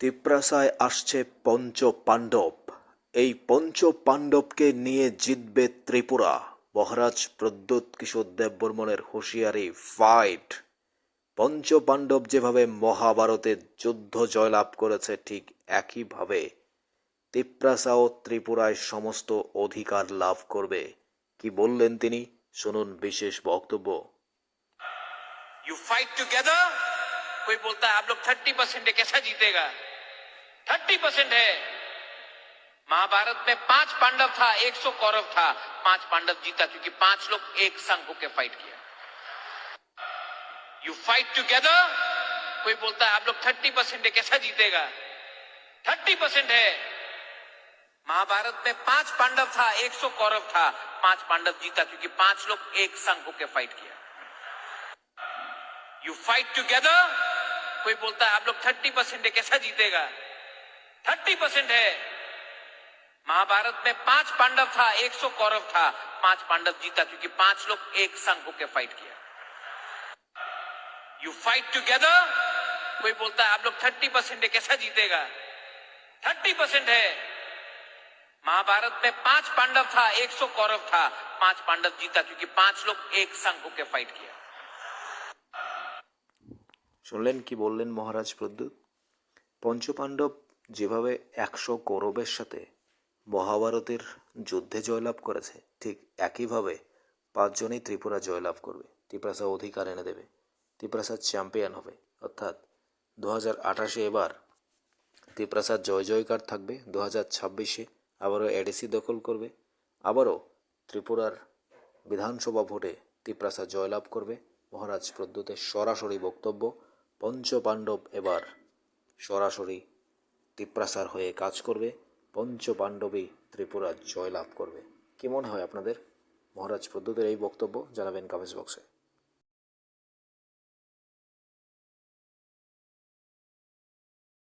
তিপ্রাসায় আসছে পঞ্চ পাণ্ডব এই পঞ্চ পাণ্ডবকে নিয়ে জিতবে ত্রিপুরা মহারাজ প্রদ্যুৎ কিশোর দেববর্মনের হুঁশিয়ারি ফাইট পঞ্চ পাণ্ডব যেভাবে মহাভারতে যুদ্ধ জয়লাভ করেছে ঠিক একইভাবে তিপ্রাসা ও ত্রিপুরায় সমস্ত অধিকার লাভ করবে কি বললেন তিনি শুনুন বিশেষ বক্তব্য यू फाइट टुगेदर कोई बोलता है आप लोग थर्टी परसेंट है कैसा जीतेगा थर्टी परसेंट है। महाभारत में पाँच पांडव था, एक सौ कौरव था। पाँच पांडव जीता क्योंकि पाँच लोग एक संघ होकर फाइट किया। यू फाइट टुगेदर कोई बोलता है, आप लोग थर्टी परसेंट है, कैसा जीतेगा? थर्टी परसेंट है। महाभारत में पाँच पांडव था, एक सौ कौरव था। पाँच पांडव जीता क्योंकि पाँच लोग एक संघ होकर फाइट किया। यू फाइट टुगेदर कोई बोलता है, आप लोग थर्टी परसेंट है, कैसा जीतेगा? थर्टी परसेंट है महाभारत में पांच पांडव था एक सौ कौरव था पांच पांडव जीता क्योंकि पांच लोग एक संघ होकर फाइट किया यू फाइट टुगेदर कोई बोलता है आप लोग थर्टी परसेंट है कैसा जीतेगा थर्टी परसेंट है महाभारत में पांच पांडव था एक सौ कौरव था पांच पांडव जीता क्योंकि पांच लोग एक संघ होकर फाइट किया শুনলেন কি বললেন মহারাজ প্রদ্যুৎ পঞ্চপাণ্ডব যেভাবে একশো কৌরবের সাথে মহাভারতের যুদ্ধে জয়লাভ করেছে, ঠিক একইভাবে পাঁচজনেই ত্রিপুরা জয়লাভ করবে। ত্রিপুরাসা অধিকার এনে দেবে। ত্রিপুরাসা চ্যাম্পিয়ন হবে। অর্থাৎ দু হাজার আঠাশে এবার ত্রিপ্রাসাদ জয় জয়কার থাকবে। দু হাজার ছাব্বিশে আবারও এডিসি দখল করবে। আবারও ত্রিপুরার বিধানসভা ভোটে ত্রিপ্রাসাদ জয়লাভ করবে। মহারাজ প্রদ্যুতের সরাসরি বক্তব্য। পঞ্চপাণ্ডব এবার সরাসরি ত্রিপ্রাসার হয়ে কাজ করবে পঞ্চপাণ্ডবই ত্রিপুরা জয়লাভ করবে। কেমন হয় আপনাদের? মহারাজ প্রদ্যুতের এই বক্তব্য জানাবেন কমেন্টস বক্সে।